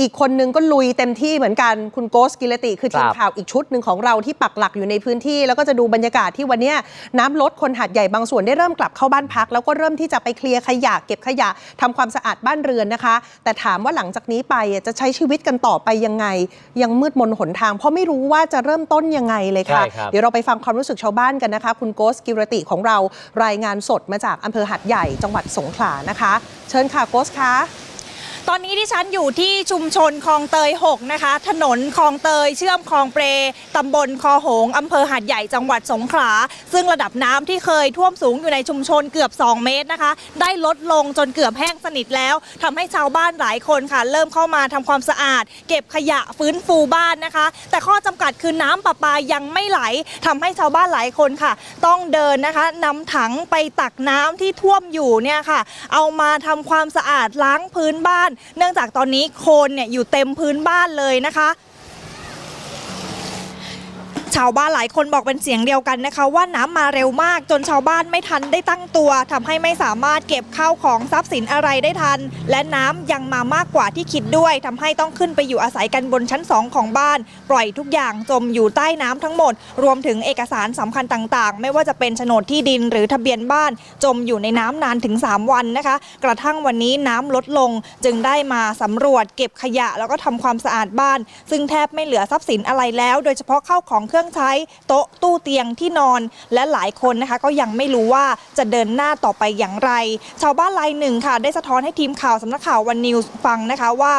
อีกคนนึงก็ลุยเต็มที่เหมือนกันคุณโกสกิรติคือทีมครับข่าวอีกชุดหนึ่งของเราที่ปักหลักอยู่ในพื้นที่ แล้วก็จะดูบรรยากาศที่วันเนี้ยน้ำลดคนหาดใหญ่บางส่วนได้เริ่มกลับเข้าบ้านพัก แล้วก็เริ่มที่จะไปเคลียร์ขยะเก็บขยะทำความสะอาดบ้านเรือนนะคะ แต่ถามว่าหลังจากนี้ไปอะจะใช้ชีวิตกันต่อไปยังไง ยังมืดมนหนทาง เพราะไม่รู้ว่าจะเริ่มต้นยังไงเลยค่ะใช่ครับเดี๋ยวเราไปฟังความรู้สึกชาวบ้านกันนะคะ คุณโกสกิรติของเรารายงานสดมาจากอำเภอหัดใหญ่จังหวัดสงขลานะคะ เชิญค่ะโกสคะ ตอนนี้ที่ฉันอยู่ที่ชุมชนคลองเตย 6 นะคะ ถนนคลองเตยเชื่อมคลองเปรตำบลคอหงอำเภอหาดใหญ่จังหวัดสงขลา ซึ่งระดับน้ำที่เคยท่วมสูงอยู่ในชุมชนเกือบ 2 เมตรนะคะ ได้ลดลงจนเกือบแห้งสนิทแล้วทำให้ชาวบ้านหลายคนค่ะ เริ่มเข้ามาทำความสะอาด เก็บขยะฟื้นฟูบ้านนะคะ แต่ข้อจำกัดคือน้ำประปายังไม่ไหลทำให้ชาวบ้านหลายคนค่ะ ต้องเดินนะคะนำถังไปตักน้ำที่ท่วมอยู่เนี่ยค่ะ เอามาทำความสะอาดล้างพื้นบ้านเนื่องจากตอนนี้โคลนเนี่ยอยู่เต็มพื้นบ้านเลยนะคะ ชาวบ้านหลายคนบอกเป็นเสียงเดียวกันนะคะ ว่าน้ำมาเร็วมากจนชาวบ้านไม่ทันได้ตั้งตัวทำให้ไม่สามารถเก็บข้าวของทรัพย์สินอะไรได้ทัน และน้ำยังมามากกว่าที่คิดด้วยทำให้ต้องขึ้นไปอยู่อาศัยกันบนชั้นสองของบ้าน ปล่อยทุกอย่างจมอยู่ใต้น้ำทั้งหมด รวมถึงเอกสารสำคัญต่างๆ ไม่ว่าจะเป็นโฉนดที่ดินหรือทะเบียนบ้าน จมอยู่ในน้ำนานถึง 3 วันนะคะ กระทั่งวันนี้น้ำลดลงจึงได้มาสำรวจ เก็บขยะแล้วก็ทำความสะอาดบ้าน ซึ่งแทบไม่เหลือทรัพย์สินอะไรแล้ว โดยเฉพาะข้าวของเครื่องใช้โต๊ะตู้เตียงที่นอน และหลายคนนะคะก็ยังไม่รู้ว่าจะเดินหน้าต่อไปอย่างไร ชาวบ้านรายหนึ่งค่ะ ได้สะท้อนให้ทีมข่าวสำนักข่าววันนิวส์ฟังนะคะว่า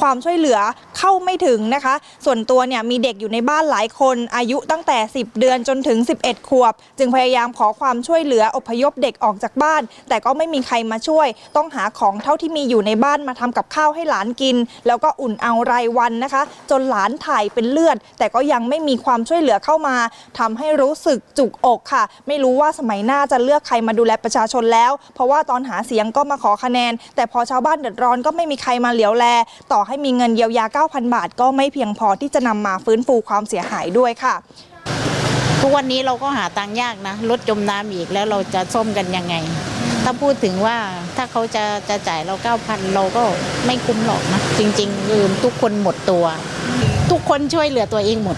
ความช่วยเหลือเข้าไม่ถึงนะคะ ส่วนตัวเนี่ยมีเด็กอยู่ในบ้านหลายคนอายุตั้งแต่ 10 เดือนจนถึง 11 ขวบ จึงพยายามขอความช่วยเหลืออพยพเด็กออกจากบ้าน แต่ก็ไม่มีใครมาช่วย ต้องหาของเท่าที่มีอยู่ในบ้านมาทำกับข้าวให้หลานกิน แล้วก็อุ่นเอารายวันนะคะ จนหลานถ่ายเป็นเลือด แต่ก็ยังไม่มีความช่วยเหลือเข้ามาทำให้รู้สึกจุกอกค่ะ ไม่รู้ว่าสมัยหน้าจะเลือกใครมาดูแลประชาชนแล้ว เพราะว่าตอนหาเสียงก็มาขอคะแนน แต่พอชาวบ้านเดือดร้อนก็ไม่มีใครมาเหลียวแล ต่อให้มีเงินเยียวยา 9,000 บาท ก็ไม่เพียงพอที่จะนำมาฟื้นฟูความเสียหายด้วยค่ะทุกวันนี้เราก็หาตังค์ยากนะรถจมน้ำอีกแล้วเราจะซ่อมกันยังไง ถ้าพูดถึงว่าถ้าเขาจะจะจ่ายเราเก้าพันเราก็ไม่คุ้มหรอกนะ จริงๆคือทุกคนหมดตัว ทุกคนช่วยเหลือตัวเองหมด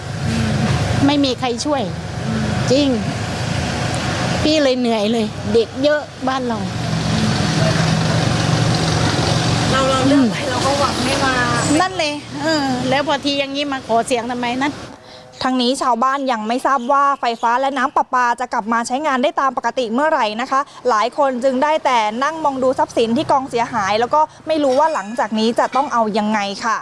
ไม่มีใครช่วย จริง พี่เลยเหนื่อยเลย เด็กเยอะบ้านเรา เราเราเลือกไปเราก็หวังไม่มานั่นเลย เออ แล้วพอทีอย่างนี้มาขอเสียงทำไมนั่นทั้งนี้ชาวบ้านยังไม่ทราบว่าไฟฟ้าและน้ำประปาจะกลับมาใช้งานได้ตามปกติเมื่อไหร่นะคะ หลายคนจึงได้แต่นั่งมองดูทรัพย์สินที่กองเสียหาย แล้วก็ไม่รู้ว่าหลังจากนี้จะต้องเอายังไงค่ะ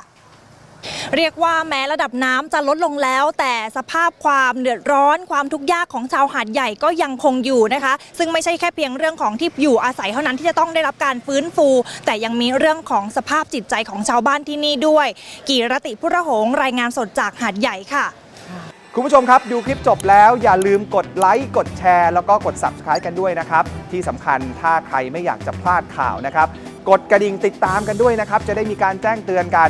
เรียกว่าแม้ระดับน้ำจะลดลงแล้ว แต่สภาพความเดือดร้อนความทุกข์ยากของชาวหาดใหญ่ก็ยังคงอยู่นะคะ ซึ่งไม่ใช่แค่เพียงเรื่องของที่อยู่อาศัยเท่านั้นที่จะต้องได้รับการฟื้นฟู แต่ยังมีเรื่องของสภาพจิตใจของชาวบ้านที่นี่ด้วย กีรติพุระหงรายงานสดจากหาดใหญ่ค่ะคุณผู้ชมครับ ดูคลิปจบแล้วอย่าลืมกดไลค์กดแชร์ แล้วก็กด Subscribe กันด้วยนะครับ ที่สำคัญถ้าใครไม่อยากจะพลาดข่าวนะครับ กดกระดิ่งติดตามกันด้วยนะครับ จะได้มีการแจ้งเตือนกัน